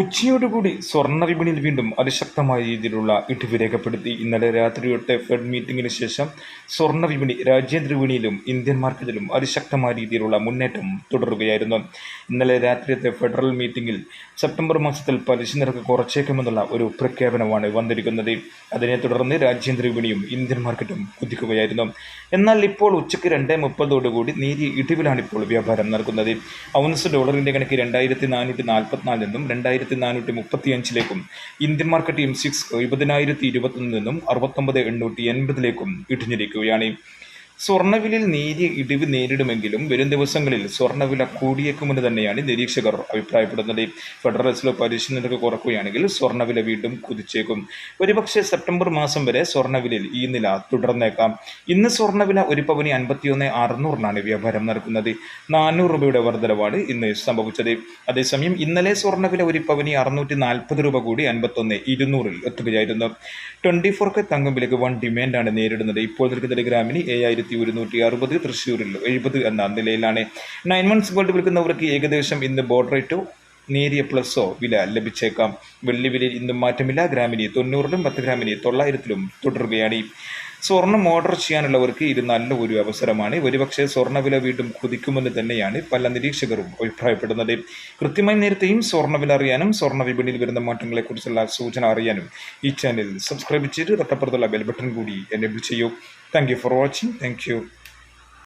ഉച്ചയോടുകൂടി സ്വർണ വിപണിയിൽ വീണ്ടും അതിശക്തമായ രീതിയിലുള്ള ഇടിവ് രേഖപ്പെടുത്തി. ഇന്നലെ രാത്രിയുടെ ഫെഡ് മീറ്റിംഗിന് ശേഷം സ്വർണ വിപണി രാജ്യാന്തര വിപണിയിലും ഇന്ത്യൻ മാർക്കറ്റിലും അതിശക്തമായ രീതിയിലുള്ള മുന്നേറ്റം തുടരുകയായിരുന്നു. ഇന്നലെ രാത്രിയത്തെ ഫെഡറൽ മീറ്റിംഗിൽ സെപ്റ്റംബർ മാസത്തിൽ പലിശ നിരക്ക് കുറച്ചേക്കുമെന്നുള്ള ഒരു പ്രഖ്യാപനമാണ് വന്നിരിക്കുന്നത്. അതിനെ തുടർന്ന് രാജ്യാന്തര വിപണിയും ഇന്ത്യൻ മാർക്കറ്റും കുതിക്കുകയായിരുന്നു. എന്നാൽ ഇപ്പോൾ ഉച്ചയ്ക്ക് രണ്ട് മുപ്പതോടുകൂടി നേരിയ ഇടിവിലാണ് ഇപ്പോൾ വ്യാപാരം നടക്കുന്നത്. ഔൺസ് ഡോളറിന്റെ കണക്ക് രണ്ടായിരത്തി നാനൂറ്റി നാൽപ്പത്തിനാലിൽ നിന്നും രണ്ടായിരത്തി നാനൂറ്റി മുപ്പത്തി അഞ്ചിലേക്കും ഇന്ത്യൻ മാർക്കറ്റ് എം സിക്സ് എഴുപതിനായിരത്തി ഇരുപത്തൊന്നിൽ നിന്നും അറുപത്തൊമ്പത് എണ്ണൂറ്റി എൺപതിലേക്കും ഇടിഞ്ഞിരിക്കുകയാണ്. സ്വർണവിലയിൽ നേരിയ ഇടിവ് നേരിടുമെങ്കിലും വരും ദിവസങ്ങളിൽ സ്വർണവില കൂടിയേക്കുമെന്ന് തന്നെയാണ് നിരീക്ഷകർ അഭിപ്രായപ്പെടുന്നത്. ഫെഡറൽ റിസർവ് പലിശ നിരക്ക് കുറക്കുകയാണെങ്കിൽ സ്വർണവില വീണ്ടും കുതിച്ചേക്കും. ഒരുപക്ഷെ സെപ്റ്റംബർ മാസം വരെ സ്വർണവിലയിൽ ഈ നില തുടർന്നേക്കാം. ഇന്ന് സ്വർണവില ഒരു പവനി അൻപത്തിയൊന്ന് അറുന്നൂറിനാണ് വ്യാപാരം നടക്കുന്നത്. നാനൂറ് രൂപയുടെ വർധനവാണ് ഇന്ന് സംഭവിച്ചത്. അതേസമയം ഇന്നലെ സ്വർണവില ഒരു പവന് അറുന്നൂറ്റി നാൽപ്പത് രൂപ കൂടി അൻപത്തൊന്ന് ഇരുന്നൂറിൽ എത്തുകയായിരുന്നു. ട്വന്റി ഫോർക്ക് തങ്കം വിലക്ക് വൺ ഡിമാൻഡാണ് നേരിടുന്നത്. ഇപ്പോൾ നിൽക്കുന്ന ഗ്രാമിന് ഏഴായിരത്തി ഒരുന്നൂറ്റി അറുപത് തൃശ്ശൂരിൽ എഴുപത് എന്ന നിലയിലാണ്. നയൻ മന്ത്സ് ഗോൾഡ് വിൽക്കുന്നവർക്ക് ഏകദേശം ഇന്ന് ബോർഡ് റേറ്റോ നേരിയ പ്ലസോ വില ലഭിച്ചേക്കാം. വെള്ളി വിലയിൽ ഇന്നും മാറ്റമില്ല. ഗ്രാമിന് തൊണ്ണൂറിലും പത്ത് ഗ്രാമിന് തൊള്ളായിരത്തിലും തുടരുകയാണ് സ്വർണം ഓർഡർ ചെയ്യാനുള്ളവർക്ക് ഇത് നല്ല ഒരു അവസരമാണ്. ഒരുപക്ഷെ സ്വർണവില വീണ്ടും കുതിക്കുമെന്ന് തന്നെയാണ് പല നിരീക്ഷകരും അഭിപ്രായപ്പെടുന്നത്. കൃത്യമായി നേരത്തെയും സ്വർണവില അറിയാനും സ്വർണ വിപണിയിൽ വരുന്ന മാറ്റങ്ങളെക്കുറിച്ചുള്ള സൂചന അറിയാനും ഈ ചാനൽ സബ്സ്ക്രൈബ് ചെയ്ത് തൊട്ടപ്പുറത്തുള്ള ബെൽ ബട്ടൺ കൂടി എനേബിൾ ചെയ്യൂ. Thank for watching thank